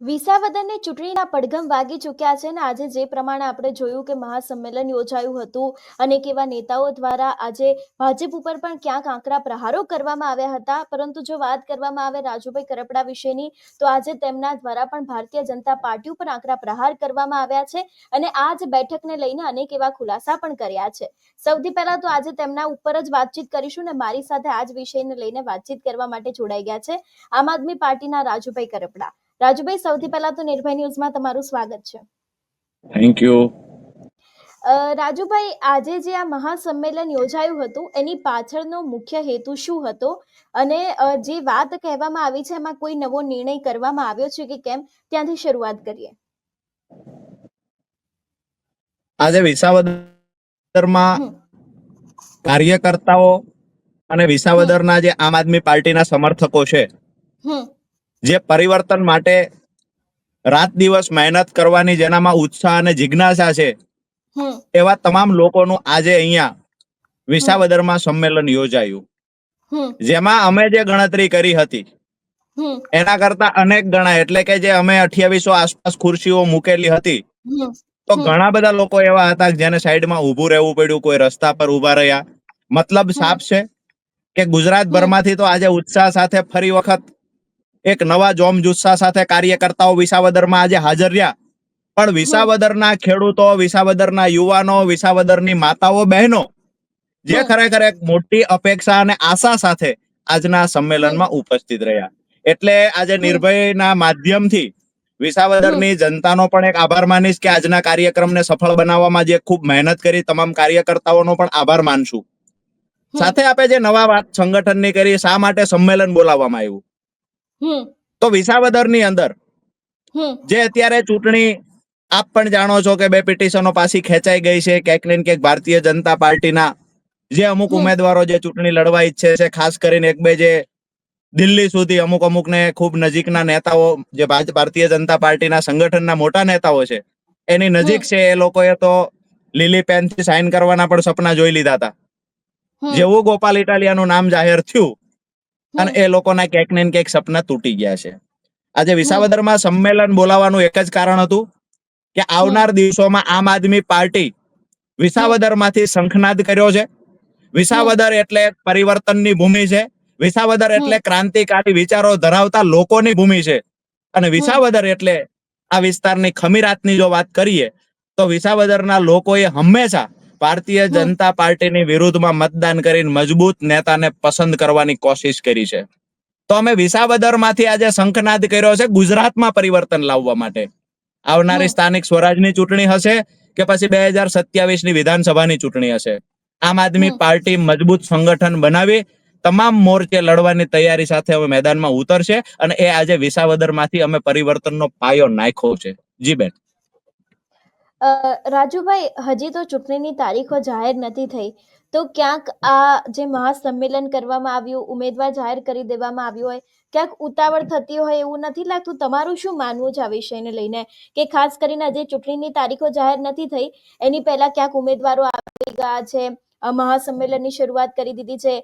વિસાવદરની ચૂંટણીના પડઘમ વાગી ચૂક્યા છે અને આજે જે પ્રમાણે આપણે જોયું કે મહાસંમેલન યોજાયું હતું અનેક એવા નેતાઓ દ્વારા આજે ભાજપ ઉપર પણ ક્યાંક આંકરા પ્રહારો કરવામાં આવ્યા હતા. પરંતુ જો વાત કરવામાં આવે રાજુભાઈ કરપડા વિશેની, તો આજે તેમના દ્વારા પણ ભારતીય જનતા પાર્ટી ઉપર આંકરા પ્રહાર કરવામાં આવ્યા છે અને આ જ બેઠકને લઈને અનેક એવા ખુલાસા પણ કર્યા છે. સૌથી પહેલા તો આજે તેમના ઉપર જ વાતચીત કરીશું ને મારી સાથે આ જ વિષયને લઈને વાતચીત કરવા માટે જોડાઈ ગયા છે આમ આદમી પાર્ટીના રાજુભાઈ કરપડા. રાજુભાઈ સૌથી પહેલા તો નિર્ભય ન્યૂઝમાં તમારું સ્વાગત છે. થેન્ક યુ રાજુભાઈ આજે જે આ મહાસંમેલન યોજાયું હતું એની પાછળનો મુખ્ય હેતુ શું હતો? અને જે વાત કહેવામાં આવી છે એમાં કોઈ નવો નિર્ણય કરવામાં આવ્યો છે કે કેમ? ત્યાંથી શરૂઆત કરીએ. આજે વિસાવદરમાં કાર્યકર્તાઓ અને વિસાવદરના જે આમ આદમી પાર્ટીના સમર્થકો છે હમ, જે પરિવર્તન માટે રાત દિવસ મહેનત કરવાની જેનામાં ઉત્સાહ અને જિજ્ઞાસા છે એવા તમામ લોકોનું આજે અહીંયા વિસાવદરમાં સંમેલન યોજાયું. જેમાં અમે જે ગણતરી કરી હતી એના કરતા અનેક ગણા એટલે કે જે અમે અઠ્યાવીસો આસપાસ ખુરશીઓ મૂકેલી હતી તો ઘણા બધા લોકો એવા હતા કે જેને સાઈડમાં ઉભું રહેવું પડ્યું કોઈ રસ્તા પર ઊભા રહ્યા. મતલબ સાફ છે કે ગુજરાત ભરમાંથી તો આજે ઉત્સાહ સાથે ફરી વખત એક નવા જોમ જુસ્સા સાથે કાર્યકર્તાઓ વિસાવદરમાં આજે હાજર રહ્યા. પણ વિસાવદરના ખેડૂતો વિસાવદરના યુવાનો વિસાવદરની માતાઓ બહેનો જે ખરેખર એક મોટી અપેક્ષા અને આશા સાથે આજના સંમેલનમાં ઉપસ્થિત રહ્યા. એટલે આજે. નિર્ભયના માધ્યમથી વિસાવદરની જનતાનો પણ એક આભાર માનીશ કે આજના કાર્યક્રમને સફળ બનાવવામાં જે ખૂબ મહેનત કરી તમામ કાર્યકર્તાઓનો પણ આભાર માનશું. સાથે આપણે જે નવા વાત સંગઠનની કરી શા માટે સંમેલન બોલાવવામાં આવ્યું? હમ, વિસાવદરની અંદર જે અત્યારે ચૂંટણી આપ પણ જાણો છો કે બે પિટિશનો પાછી ખેંચાઈ ગઈ છે ક્યાંક ને ક્યાંક ભારતીય જનતા પાર્ટીના જે અમુક ઉમેદવારો જે ચૂંટણી લડવા ઈચ્છે છે ખાસ કરીને એક બે જે દિલ્હી સુધી અમુક અમુક ને ખૂબ નજીકના નેતાઓ જે ભારતીય જનતા પાર્ટીના સંગઠનના મોટા નેતાઓ છે એની નજીક છે એ લોકોએ તો લીલી પેનથી સાઇન કરવાના પણ સપના જોઈ લીધા હતા. જેવું ગોપાલ ઇટાલિયાનું નામ જાહેર થયું અને એ લોકોના ક્યાંક ને ક્યાંક સપના તૂટી ગયા છે. આજે વિસાવદરમાં સંમેલન બોલાવવાનું એક જ કારણ હતું કે આવનાર દિવસોમાં આમ આદમી પાર્ટી વિસાવદરમાંથી શંખનાદ કર્યો છે. વિસાવદર એટલે પરિવર્તનની ભૂમિ છે. વિસાવદર એટલે ક્રાંતિકારી વિચારો ધરાવતા લોકોની ભૂમિ છે. અને વિસાવદર એટલે આ વિસ્તારની ખમીરાતની જો વાત કરીએ તો વિસાવદરના લોકોએ હંમેશા ભારતીય જનતા પાર્ટીની વિરુદ્ધમાં મતદાન કરીને મજબૂત નેતાને પસંદ કરવાની કોશિશ કરી છે. તો અમે વિસાવદરમાંથી આજે શંખનાદ કર્યો છે ગુજરાતમાં પરિવર્તન લાવવા માટે. આવનારી. સ્થાનિક સ્વરાજની ચૂંટણી હશે કે પછી બે હજાર સત્યાવીસની વિધાનસભાની ચૂંટણી હશે. આમ આદમી પાર્ટી મજબૂત સંગઠન બનાવી તમામ મોરચે લડવાની તૈયારી સાથે અમે મેદાનમાં ઉતરશે અને એ આજે વિસાવદરમાંથી અમે પરિવર્તનનો પાયો નાખ્યો છે. જી બેન. રાજુભાઈ, હજી તો ચૂંટણીની તારીખો જાહેર નથી થઈ. તો ક્યાંક આ જે મહાસંમેલન કરવામાં આવ્યું, ઉમેદવાર જાહેર કરી દેવામાં આવ્યું હોય, ક્યાંક ઉતાવળ થતી હોય એવું નથી લાગતું? તમારું શું માનવું છે આ વિષયને લઈને? કે ખાસ કરીને જે ચૂંટણીની તારીખો જાહેર નથી થઈ, એની પહેલા ક્યાંક ઉમેદવારો આવી ગયા છે? મહાસંમેલનની શરૂઆત કરી દીધી છે.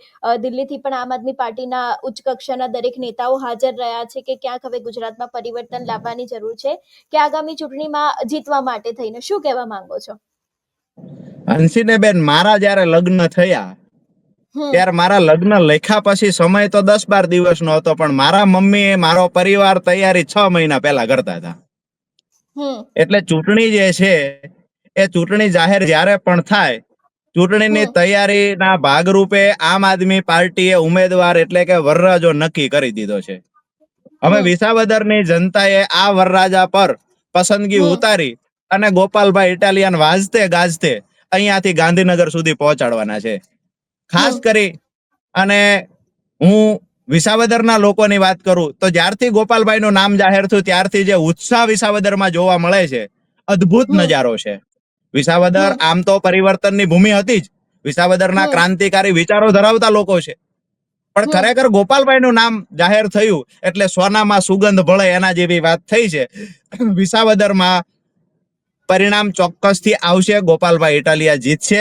દિલ્હીથી પણ આમ આદમી પાર્ટીના ઉચ્ચ કક્ષાના દરેક નેતાઓ હાજર રહ્યા છે કે ક્યાંક હવે ગુજરાતમાં પરિવર્તન લાવવાની જરૂર છે. કે આગામી ચૂંટણીમાં જીતવા માટે થઈને શું કહેવા માંગો છો? હંસીને બેન મારા જયારે લગ્ન થયા ત્યારે મારા લગ્ન લેખા પછી સમય તો દસ બાર દિવસ નો હતો પણ મારા મમ્મી મારો પરિવાર તૈયારી છ મહિના પહેલા કરતા હતા. એટલે ચૂંટણી જે છે એ ચૂંટણી જાહેર જ્યારે પણ થાય ચૂંટણીની તૈયારીના ભાગરૂપે આમ આદમી પાર્ટીએ ઉમેદવાર એટલે કે વરરાજો નક્કી કરી દીધો છે. હવે. વિસાવદરની જનતાએ આ વરરાજા પર પસંદગી ઉતારી અને ગોપાલભાઈ ઇટાલિયન વાજતે ગાજતે અહીંયાથી ગાંધીનગર સુધી પહોંચાડવાના છે. ખાસ કરી અને હું વિસાવદરના લોકોની વાત કરું તો જ્યારથી ગોપાલભાઈનું નામ જાહેર થયું ત્યારથી જે ઉત્સાહ વિસાવદરમાં જોવા મળે છે અદ્ભુત નજારો છે. વિસાવદર આમ તો પરિવર્તનની ભૂમિ હતી જ. વિસાવદરના ક્રાંતિકારી વિચારો ધરાવતા લોકો છે. પણ. ખરેખર ગોપાલભાઈનું નામ જાહેર થયું એટલે સોનામાં સુગંધ ભળે એના જેવી વાત થઈ છે. વિસાવદરમાં પરિણામ ચોક્કસથી આવશે. ગોપાલભાઈ ઇટાલિયા જીતશે.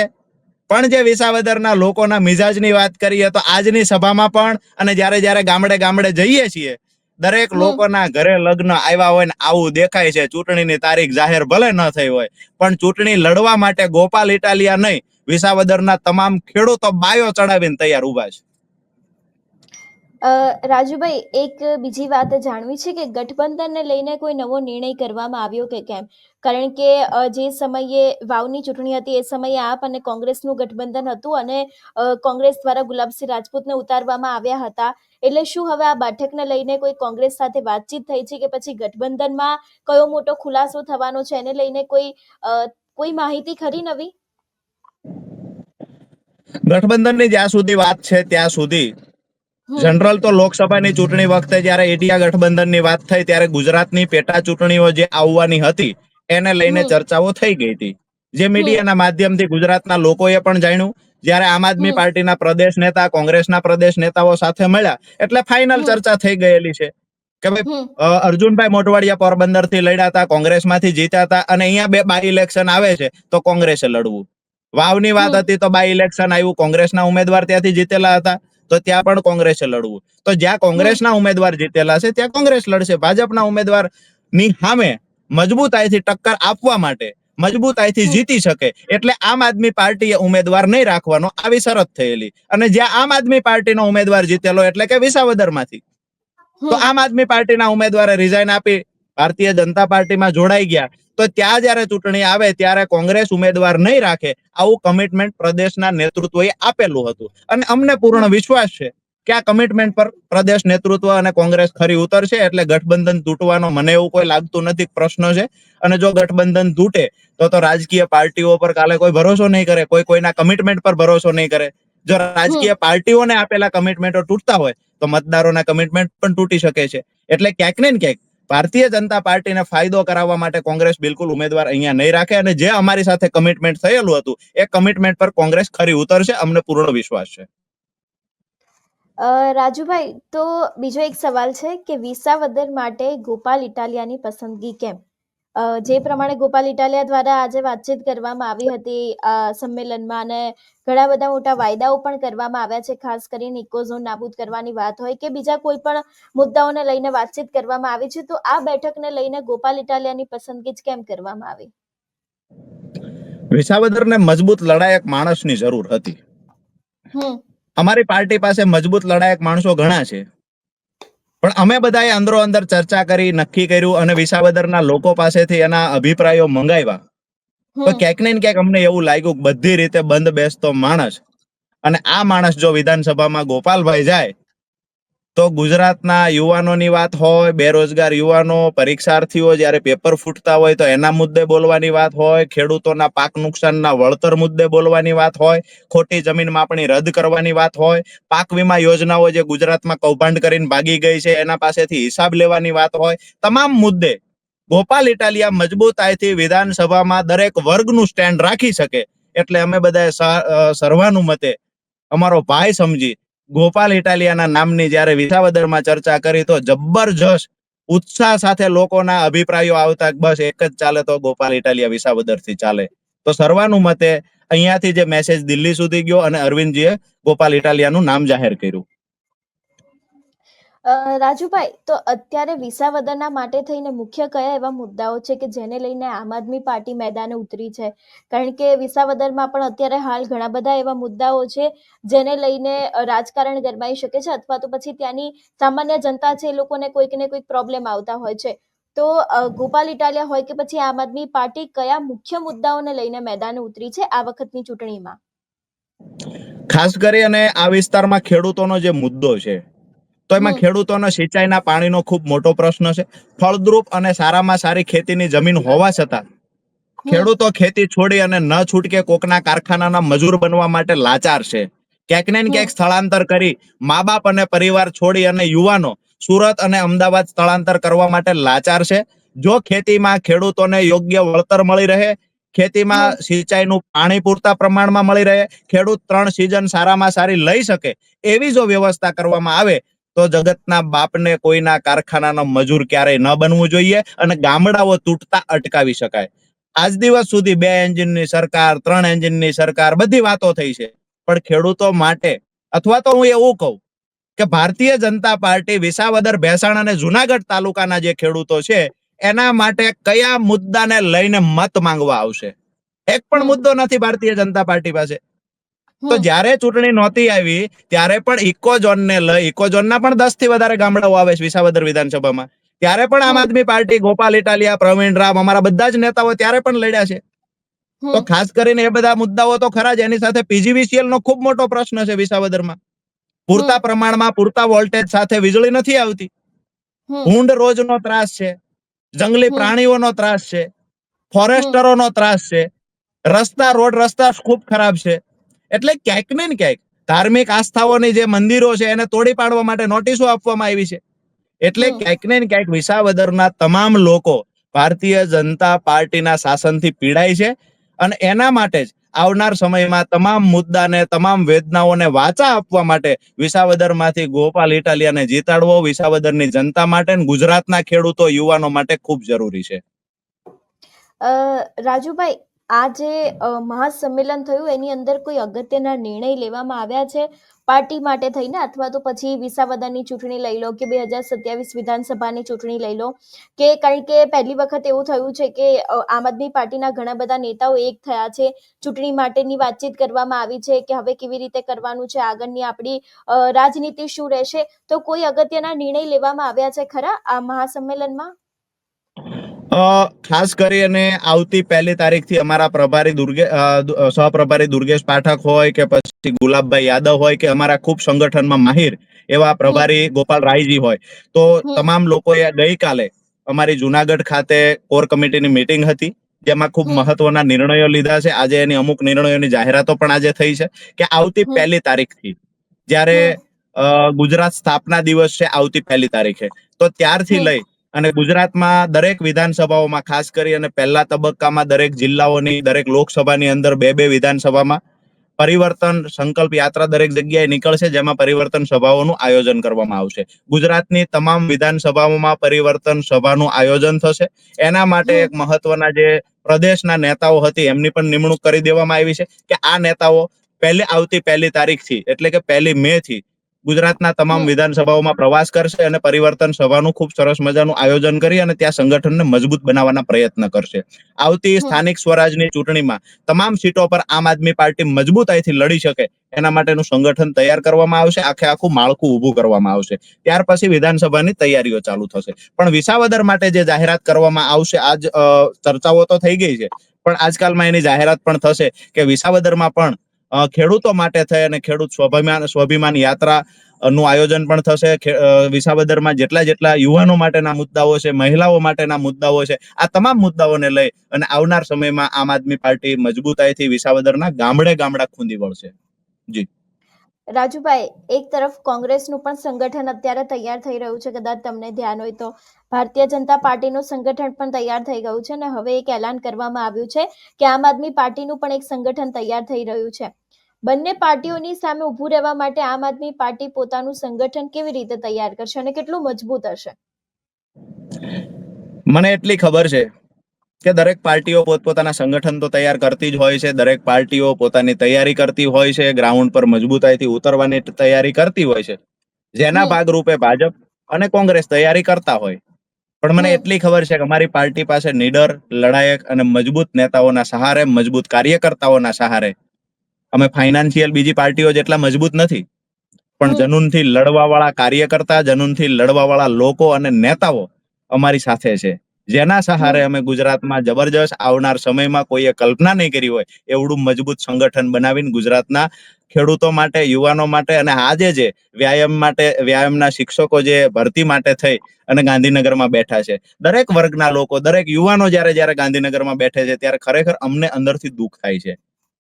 પણ જે વિસાવદરના લોકોના મિજાજની વાત કરીએ તો આજની સભામાં પણ અને જ્યારે જ્યારે ગામડે ગામડે જઈએ છીએ દરેક લોકોના ઘરે લગ્ન આવ્યા હોય ને આવું દેખાય છે ચૂંટણીની તારીખ જાહેર ભલે ન થઈ હોય પણ ચૂંટણી લડવા માટે ગોપાલ ઇટાલિયા નહીં વિસાવદરના તમામ ખેડૂતો બાયો ચડાવીને તૈયાર ઊભા છે. રાજુભાઈ, એક બીજી વાત જાણવી છે કે ગઠબંધનને લઈને કોઈ નવો નિર્ણય કરવામાં આવ્યો કે કેમ? કારણ કે જે સમયે વાવની ચૂંટણી હતી, એ સમયે આપ અને કોંગ્રેસનું ગઠબંધન હતું અને કોંગ્રેસ દ્વારા ગુલાબસિંહ રાજપૂતને ઉતારવામાં આવ્યા હતા. એટલે શું હવે આ બેઠકને લઈને કોઈ કોંગ્રેસ સાથે વાતચીત થઈ છે કે પછી ગઠબંધનમાં કયો મોટો ખુલાસો થવાનો છે? એને લઈને કોઈ કોઈ માહિતી ખરી નવી? ગઠબંધનની જ્યાં સુધી વાત છે, ત્યાં સુધી જનરલ તો લોકસભાની ચૂંટણી વખતે જ્યારે એટીયા ગઠબંધનની વાત થઈ ત્યારે ગુજરાતની પેટા ચૂંટણીઓ જે આવવાની હતી એને લઈને ચર્ચાઓ થઈ ગઈ હતી. જે મીડિયાના માધ્યમથી ગુજરાતના લોકોએ પણ જાણ્યું જ્યારે આમ આદમી. પાર્ટીના પ્રદેશ નેતા કોંગ્રેસના પ્રદેશ નેતાઓ સાથે મળ્યા એટલે ફાઇનલ ચર્ચા થઈ ગયેલી છે. કે ભાઈ અર્જુનભાઈ મોટવાડિયા પોરબંદરથી લડ્યા હતા કોંગ્રેસમાંથી જીત્યા હતા અને અહીંયા બે બાય ઇલેક્શન આવે છે તો કોંગ્રેસે લડવું. વાવની વાત હતી તો બાય ઇલેક્શન આવ્યું કોંગ્રેસના ઉમેદવાર ત્યાંથી જીતેલા હતા. તો ત્યાં પણ કોંગ્રેસે લડવું. તો જ્યાં કોંગ્રેસના ઉમેદવાર જીતેલા છે ત્યાં કોંગ્રેસ લડશે. ભાજપના ઉમેદવારની સામે મજબૂતાઈથી ટક્કર આપવા માટે મજબૂતાઈથી. જીતી શકે. એટલે આમ આદમી પાર્ટીએ ઉમેદવાર નહીં રાખવાનો આવી શરત થયેલી. અને જ્યાં આમ આદમી પાર્ટીનો ઉમેદવાર જીતેલો એટલે કે વિસાવદરમાંથી. તો આમ આદમી પાર્ટીના ઉમેદવારે રિઝાઇન આપી ભારતીય જનતા પાર્ટીમાં જોડાઈ ગયા તો ત્યાં જ્યારે ચૂંટણી આવે ત્યારે કોંગ્રેસ ઉમેદવાર નહીં રાખે આવું કમિટમેન્ટ પ્રદેશના નેતૃત્વએ આપેલું હતું. અને અમને પૂર્ણ વિશ્વાસ છે કે આ કમિટમેન્ટ પર પ્રદેશ નેતૃત્વ અને કોંગ્રેસ ખરી ઉતરશે એટલે ગઠબંધન તૂટવાનો મને એવું કોઈ લાગતું નથી પ્રશ્ન છે. અને જો ગઠબંધન તૂટે તો તો રાજકીય પાર્ટીઓ પર કાલે કોઈ ભરોસો નહીં કરે કોઈ કોઈના કમિટમેન્ટ પર ભરોસો નહીં કરે. જો રાજકીય પાર્ટીઓને આપેલા કમિટમેન્ટો તૂટતા હોય તો મતદારોના કમિટમેન્ટ પણ તૂટી શકે છે. એટલે ક્યાંક ને ક્યાંક ભારતીય જનતા પાર્ટીને ફાયદો કરાવવા માટે કોંગ્રેસ બિલકુલ ઉમેદવાર અહીંયા નહીં રાખે અને જે અમારી સાથે કમિટમેન્ટ થયેલું હતું, એ કમિટમેન્ટ પર કોંગ્રેસ ખરી ઉતરશે, અમને પૂર્ણ વિશ્વાસ છે. રાજુભાઈ, તો બીજો એક સવાલ છે કે વિસાવદર માટે ગોપાલ ઇટાલિયાની પસંદગી કેમ? અ, જે પ્રમાણે ગોપાલ ઇટાલિયા દ્વારા આજે વાતચીત કરવામાં આવી હતી આ સંમેલનમાં અને ઘણા બધા મોટા વાયદાઓ પણ કરવામાં આવ્યા છે ખાસ કરીને ઇકોઝોન નાબૂદ કરવાની વાત હોય કે બીજા કોઈ પણ મુદ્દાઓને લઈને વાતચીત કરવામાં આવી છે તો આ બેઠકને લઈને ગોપાલ ઇટાલિયાની પસંદગી જ કેમ કરવામાં આવી? વિસાવદરને મજબૂત લડાયક માણસની જરૂર હતી. અમારી પાર્ટી પાસે મજબૂત લડાયક માણસો ઘણા છે. પણ અમે બધાએ અંદરો અંદર ચર્ચા કરી નક્કી કર્યું અને વિસાવદરના લોકો પાસેથી એના અભિપ્રાયો મંગાવ્યા. તો ક્યાંક ને ક્યાંક અમને એવું લાગ્યું કે બધી રીતે બંધ બેસતો માણસ અને આ માણસ જો વિધાનસભામાં ગોપાલભાઈ જાય તો ગુજરાતના યુવાનોની વાત હોય, બેરોજગાર યુવાનો, પરીક્ષાર્થીઓ જ્યારે પેપર ફૂટતા હોય તો એના મુદ્દે બોલવાની વાત હોય, ખેડૂતોના પાક નુકસાનના વળતર મુદ્દે બોલવાની વાત હોય, ખોટી જમીન માપણી રદ કરવાની વાત હોય, પાક વીમા યોજનાઓ જે ગુજરાતમાં કૌભાંડ કરીને ભાગી ગઈ છે, એના પાસેથી હિસાબ લેવાની વાત હોય, તમામ મુદ્દે ગોપાલ ઇટાલિયા મજબૂતાઈથી વિધાનસભામાં દરેક વર્ગનું સ્ટેન્ડ રાખી શકે. એટલે અમે બધાએ સર્વાનુમતે અમારો ભાઈ સમજી ગોપાલ ઇટાલિયાના નામની જ્યારે વિસાવદરમાં ચર્ચા કરી તો જબરજસ્ત ઉત્સાહ સાથે લોકોના અભિપ્રાયો આવતા બસ એક જ ચાલે તો ગોપાલ ઇટાલિયા વિસાવદરથી ચાલે. તો સર્વાનુમતે અહીંયાથી જે મેસેજ દિલ્હી સુધી ગયો અને અરવિંદજીએ ગોપાલ ઇટાલિયાનું નામ જાહેર કર્યું. રાજુભાઈ, તો અત્યારે વિસાવદરના માટે થઈને મુખ્ય કયા એવા મુદ્દાઓ છે કે જેને લઈને આમ આદમી પાર્ટી મેદાને ઉતરી છે? કારણ કે વિસાવદરમાં પણ અત્યારે હાલ ઘણા બધા એવા મુદ્દાઓ છે જેને લઈને રાજકારણ ગરમાઈ શકે છે અથવા તો પછી ત્યાંની સામાન્ય જનતા છે એ લોકોને કોઈક ને કોઈક પ્રોબ્લેમ આવતા હોય છે. તો ગોપાલ ઇટાલિયા હોય કે પછી આમ આદમી પાર્ટી, કયા મુખ્ય મુદ્દાઓને લઈને મેદાને ઉતરી છે આ વખતની ચૂંટણીમાં? ખાસ કરી અને આ વિસ્તારમાં ખેડૂતોનો જે મુદ્દો છે તો એમાં. ખેડૂતોનો સિંચાઈના પાણીનો ખૂબ મોટો પ્રશ્ન છે. ફળદ્રુપ અને સારામાં સારી ખેતીની જમીન હોવા છતાં ખેડૂતો ખેતી છોડી અને ન છૂટકે કોકના કારખાનાના મજૂર બનવા માટે લાચાર છે. ક્યાંક ને ક્યાંક સ્થળાંતર કરી મા બાપ અને પરિવાર છોડી અને યુવાનો સુરત અને અમદાવાદ સ્થળાંતર કરવા માટે લાચાર છે. જો ખેતીમાં ખેડૂતોને યોગ્ય વળતર મળી રહે ખેતીમાં સિંચાઈનું પાણી પૂરતા પ્રમાણમાં મળી રહે ખેડૂત ત્રણ સિઝન સારામાં સારી લઈ શકે એવી જો વ્યવસ્થા કરવામાં આવે તો જગતના બાપને કોઈના કારખાનાનો મજૂર ક્યારેય ન બનવું જોઈએ અને ગામડાઓ તૂટતા અટકાવી શકાય. આજ દિવસ સુધી બે એન્જિનની સરકાર, ત્રણ એન્જિનની સરકાર બધી વાતો થઈ છે. પણ ખેડૂતો માટે, અથવા તો હું એવું કહું કે ભારતીય જનતા પાર્ટી વિસાવદર, ભેસાણ અને જુનાગઢ તાલુકાના જે ખેડૂતો છે, એના માટે કયા મુદ્દાને લઈને મત માંગવા આવશે? એક પણ મુદ્દો નથી ભારતીય જનતા પાર્ટી પાસે. તો જ્યારે ચૂંટણી નહોતી આવી ત્યારે પણ ઇકોઝોન ને લઈ ઇકોઝોનના પણ દસથી વધારે ગામડાઓ આવે છે વિસાવદર વિધાનસભામાં. ત્યારે પણ આમ આદમી પાર્ટી ગોપાલ ઇટાલિયા પ્રવીણ રામ અમારા બધા જ નેતાઓ ત્યારે પણ લડ્યા છે. તો ખાસ કરીને એ બધા મુદ્દાઓ તો ખરા જ એની સાથે પીજીવીસીએલ નો ખૂબ મોટો પ્રશ્ન છે વિસાવદરમાં. પૂરતા પ્રમાણમાં પૂરતા વોલ્ટેજ સાથે વીજળી નથી આવતી. ઊંડ રોજ રોજનો ત્રાસ છે. જંગલી પ્રાણીઓનો ત્રાસ છે. ફોરેસ્ટરોનો ત્રાસ છે. રસ્તા રોડ રસ્તા ખૂબ ખરાબ છે. એટલે ક્યાંક ને ક્યાંક ધાર્મિક આસ્થાઓની જે મંદિરો છે એને તોડી પાડવા માટે નોટિસો આપવામાં આવી છે. એટલે ક્યાંક ને ક્યાંક વિસાવદરના તમામ લોકો ભારતીય જનતા પાર્ટીના શાસનથી પીડાય છે અને એના માટે જ આવનાર સમયમાં તમામ મુદ્દાને તમામ વેદનાઓને વાચા આપવા માટે વિસાવદરમાંથી ગોપાલ ઇટાલિયાને જીતાડવો વિસાવદરની જનતા માટે ગુજરાતના ખેડૂતો યુવાનો માટે ખૂબ જરૂરી છે. રાજુભાઈ આ જે મહાસંમેલન થયું. એની અંદર કોઈ અગત્યના નિર્ણય લેવામાં આવ્યા છે? પાર્ટી માટે થઈને અથવા તો પછી વિસાવદાની ચૂંટણી લઈ લો કે બે હજાર સત્યાવીસ વિધાનસભાની ચૂંટણી લઈ લો? કે કારણ કે પહેલી વખત એવું થયું છે કે આમ આદમી પાર્ટીના ઘણા બધા નેતાઓ એક થયા છે. ચૂંટણી માટેની વાતચીત કરવામાં આવી છે કે હવે કેવી રીતે કરવાનું છે? આગળની આપણી રાજનીતિ શું રહેશે? તો કોઈ અગત્યના નિર્ણય લેવામાં આવ્યા છે ખરા આ મહાસંમેલનમાં? અ, ખાસ કરીને આવતી પહેલી તારીખથી અમારા પ્રભારી દુર્ગે સહપ્રભારી દુર્ગેશ પાઠક હોય કે પછી ગુલાબભાઈ યાદવ હોય કે અમારા ખૂબ સંગઠનમાં માહિર એવા પ્રભારી ગોપાલ રાયજી હોય. તો તમામ લોકોએ ગઈકાલે અમારી જુનાગઢ ખાતે કોર કમિટીની મીટિંગ હતી જેમાં ખૂબ મહત્વના નિર્ણયો લીધા છે. આજે એની અમુક નિર્ણયોની જાહેરાતો પણ આજે થઈ છે કે આવતી પહેલી તારીખથી જ્યારે ગુજરાત સ્થાપના દિવસ છે આવતી પહેલી તારીખે. તો ત્યારથી લઈ અને ગુજરાતમાં દરેક વિધાનસભાઓમાં, ખાસ કરી અને પહેલા તબક્કામાં દરેક જિલ્લાઓની, દરેક લોકસભાની અંદર બે બે વિધાનસભામાં પરિવર્તન સંકલ્પ યાત્રા દરેક જગ્યાએ નીકળશે, જેમાં પરિવર્તન સભાઓનું આયોજન કરવામાં આવશે. ગુજરાતની તમામ વિધાનસભાઓમાં પરિવર્તન સભાનું આયોજન થશે. એના માટે એક મહત્વના જે પ્રદેશના નેતાઓ હતી, એમની પણ નિમણૂક કરી દેવામાં આવી છે કે આ નેતાઓ પહેલી આવતી પહેલી તારીખથી, એટલે કે પહેલી મે થી ગુજરાતના તમામ વિધાનસભાઓમાં પ્રવાસ કરશે અને પરિવર્તન સભાનું ખૂબ સરસ મજાનું આયોજન કરી અને ત્યાં સંગઠનને મજબૂત બનાવવાના પ્રયત્ન કરશે. આવતી સ્થાનિક સ્વરાજની ચૂંટણીમાં તમામ સીટો પર આમ આદમી પાર્ટી મજબૂતાઈથી લડી શકે એના માટેનું સંગઠન તૈયાર કરવામાં આવશે. આખે આખું માળખું ઊભું કરવામાં આવશે. ત્યાર પછી વિધાનસભાની તૈયારીઓ ચાલુ થશે. પણ વિસાવદર માટે જે જાહેરાત કરવામાં આવશે આજ ચર્ચાઓ તો થઈ ગઈ છે પણ આજકાલમાં એની જાહેરાત પણ થશે કે વિસાવદરમાં પણ ખેડૂતો માટે થઈ અને ખેડૂત સ્વાભિમાન સ્વાભિમાન યાત્રા નું આયોજન પણ થશે. વિસાવદરમાં જેટલા જેટલા યુવાનો માટેના મુદ્દાઓ છે, મહિલાઓ માટેના મુદ્દાઓ છે, આ તમામ મુદ્દાઓને લઈ અને આવનાર સમયમાં આમ આદમી પાર્ટી મજબૂતાઈથી વિસાવદરના ગામડે ગામડા ખૂંદી વળશે. રાજુભાઈ, એક તરફ કોંગ્રેસનું પણ સંગઠન અત્યારે તૈયાર થઈ રહ્યું છે, કદાચ તમને ધ્યાન હોય તો. ભારતીય જનતા પાર્ટીનું સંગઠન પણ તૈયાર થઈ ગયું છે અને હવે એક એલાન કરવામાં આવ્યું છે કે આમ આદમી પાર્ટીનું પણ એક સંગઠન તૈયાર થઈ રહ્યું છે. બંને પાર્ટીઓની સામે ઊભું રહેવા માટે આમ આદમી પાર્ટી પોતાનું સંગઠન કેવી રીતે તૈયાર કરશે અને કેટલું મજબૂત હશે? મને એટલી ખબર છે કે દરેક પાર્ટીઓ પોતપોતાના સંગઠન તો તૈયાર કરતી જ હોય છે દરેક પાર્ટીઓ પોતાની તૈયારી કરતી હોય છે ગ્રાઉન્ડ પર મજબૂતાઈથી ઉતરવાની તૈયારી કરતી હોય છે. જેના. ભાગરૂપે ભાજપ અને કોંગ્રેસ તૈયારી કરતા હોય. પણ મને એટલી ખબર છે કે અમારી પાર્ટી પાસે નીડર લડાયક અને મજબૂત નેતાઓના સહારે મજબૂત કાર્યકર્તાઓના સહારે અમે ફાઇનાન્શિયલ બીજી પાર્ટીઓ જેટલા મજબૂત નથી. પણ. જનૂનથી લડવા વાળા કાર્યકર્તા જનૂનથી લડવા વાળા લોકો અને નેતાઓ અમારી સાથે છે. જેના સહારે અમે ગુજરાતમાં જબરજસ્ત આવનાર સમયમાં કોઈએ કલ્પના નહીં કરી હોય, એવડું મજબૂત સંગઠન બનાવીને ગુજરાતના ખેડૂતો માટે, યુવાનો માટે અને આજે જે વ્યાયામ માટે, વ્યાયામના શિક્ષકો જે ભરતી માટે થઈ અને ગાંધીનગરમાં બેઠા છે. દરેક વર્ગના લોકો, દરેક યુવાનો જ્યારે જ્યારે ગાંધીનગરમાં બેઠે છે, ત્યારે ખરેખર અમને અંદરથી દુઃખ થાય છે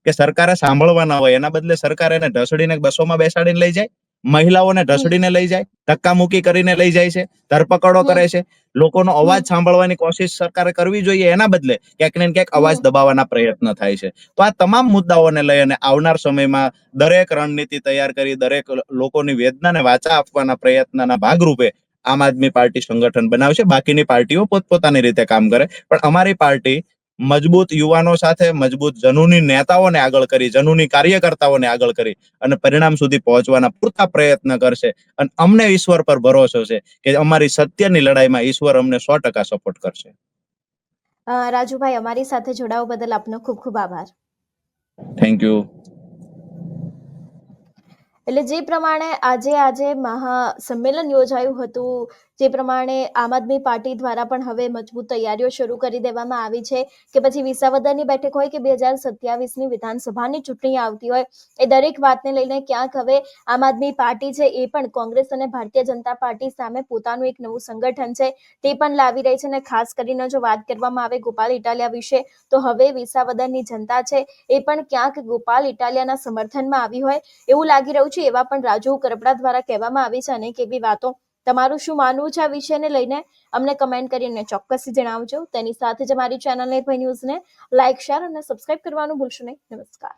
કે સરકારે સાંભળવાના હોય, એના બદલે સરકાર એને ઢસડીને બસોમાં બેસાડીને લઈ જાય? મહિલાઓને. ઢસડીને લઈ જાય ધક્કામુક્કી કરીને લઈ જાય છે ધરપકડો કરે છે. લોકોનો અવાજ સાંભળવાની કોશિશ સરકારે કરવી જોઈએ એના બદલે ક્યાંક ને ક્યાંક અવાજ દબાવવાના પ્રયત્ન થાય છે. તો આ તમામ મુદ્દાઓને લઈ અને આવનાર સમયમાં દરેક રણનીતિ તૈયાર કરી દરેક લોકોની વેદનાને વાચા આપવાના પ્રયત્નના ભાગરૂપે આમ આદમી પાર્ટી સંગઠન બનાવશે. બાકીની પાર્ટીઓ પોતપોતાની રીતે કામ કરે. પણ અમારી પાર્ટી મજબૂત યુવાનો સાથે મજબૂત જનુની નેતાઓને આગળ કરી જનુની કાર્યકર્તાઓને આગળ કરી અને પરિણામ સુધી પહોંચવાના પૂરતા પ્રયત્ન કરશે. અને અમને ઈશ્વર પર ભરોસો છે કે અમારી સત્યની લડાઈમાં ઈશ્વર અમને સો ટકા સપોર્ટ કરશે. રાજુભાઈ અમારી સાથે જોડાવા બદલ આપનો ખૂબ ખૂબ આભાર. થેન્ક યુ એટલે જે પ્રમાણે આજે આજે મહાસંમેલન યોજાયું હતું જે પ્રમાણે આમ આદમી પાર્ટી દ્વારા પણ હવે મજબૂત તૈયારીઓ શરૂ કરી દેવામાં આવી છે કે પછી વિસાવદરની બેઠક હોય કે બે હજાર સત્યાવીસની વિધાનસભાની ચૂંટણી આવતી હોય, એ દરેક વાતને લઈને ક્યાંક હવે આમ આદમી પાર્ટી છે એ પણ કોંગ્રેસ અને ભારતીય જનતા પાર્ટી સામે પોતાનું એક નવું સંગઠન છે તે પણ લાવી રહી છે અને ખાસ કરીને જો વાત કરવામાં આવે ગોપાલ ઇટાલિયા વિશે, તો હવે વિસાવદરની જનતા છે એ પણ ક્યાંક ગોપાલ ઇટાલિયાના સમર્થનમાં આવી હોય એવું લાગી રહ્યું છે એવા પણ રાજુ કરપડા દ્વારા કહેવામાં આવી છે અનેક એવી વાતો તમારું શું માનવું છે આ વિષયને લઈને? અમને કમેન્ટ કરીને ચોક્કસથી જણાવજો. તેની સાથે જ અમારી ચેનલ નિર્ભય ન્યૂઝને લાઇક શેર અને સબસ્ક્રાઇબ કરવાનું ભૂલશો નહીં. નમસ્કાર.